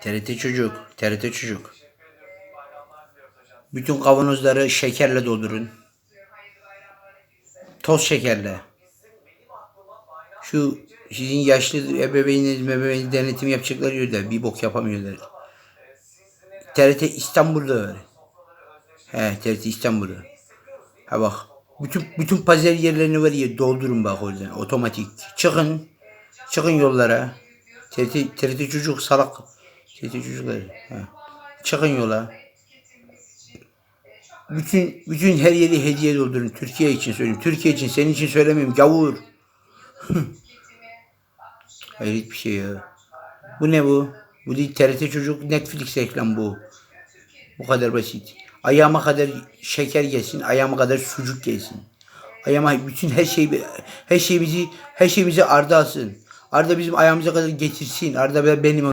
TRT Çocuk, TRT Çocuk. Bütün kavanozları şekerle doldurun. Toz şekerle. Şu sizin yaşlı ebeveyniniz, ebeveyn denetim yapacakları yerde bir bok yapamıyorlar. TRT İstanbul'da var. He, TRT İstanbul'da. Ha bak. Bütün bütün pazar yerlerini var ya doldurun bak oradan otomatik. Çıkın. Çıkın yollara. TRT, TRT çocuk salak. TRT çocuklar. He. Çıkın yola. Bütün bütün her yeri hediye doldurun. Türkiye için söylüyorum. Türkiye için senin için söylemiyorum. Gavur. Hayret bir şey ya. Bu ne bu? Bu değil TRT çocuk Netflix reklam bu. Bu kadar basit. Ayağıma kadar şeker gelsin, ayağıma kadar sucuk gelsin. Ayağıma bütün her şey her şeyimizi her şeyimizi Arda alsın. Arda bizim ayağımıza kadar getirsin. Arda benim